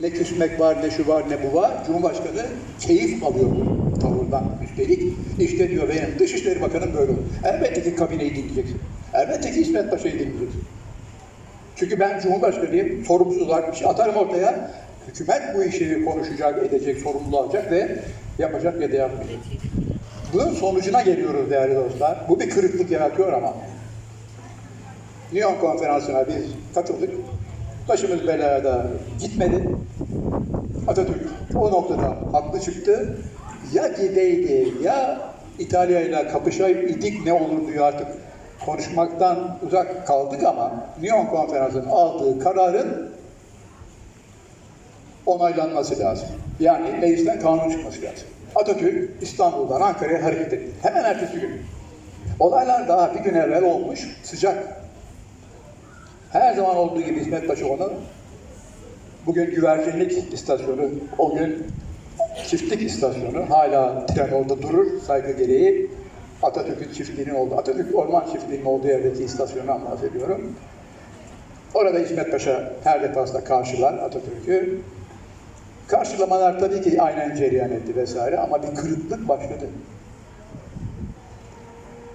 Ne küsmek var, ne şu var, ne bu var. Cumhurbaşkanı keyif alıyor bu tavırdan üstelik. İşte diyor benim Dışişleri Bakanım böyle olur. Elbette ki kabineyi dinleyeceksin. Elbette ki İsmet Paşa'yı dinleyeceksin. Çünkü ben Cumhurbaşkanıyım, sorumsuz olarak bir şey atarım ortaya. Hükümet bu işi konuşacak, edecek, sorumluluğu alacak ve yapacak ya da yapmayacak. Bunun sonucuna geliyoruz değerli dostlar. Bu bir kırıklık yaratıyor ama. Lyon konferansına biz katıldık. Başımız belada gitmedi. Atatürk o noktada haklı çıktı. Ya gideydi ya İtalya ile kapışayım idik ne olur diyor artık konuşmaktan uzak kaldık ama Lyon konferansının aldığı kararın onaylanması lazım. Yani meclisten kanun çıkması lazım. Atatürk İstanbul'dan Ankara'ya hareket etti. Hemen ertesi gün. Olaylar daha bir gün evvel olmuş, sıcak. Her zaman olduğu gibi İsmet Paşa onu bugün güvercinlik istasyonu, o gün çiftlik istasyonu hala tren orada durur saygı gereği. Atatürk'ün çiftliğinin olduğu, Atatürk Orman Çiftliği'nin olduğu yerdeki istasyondan bahsediyorum. Orada İsmet Paşa her defasında karşılar Atatürk'ü. Karşılamalar tabii ki aynen cereyan etti vesaire ama bir kırıklık başladı.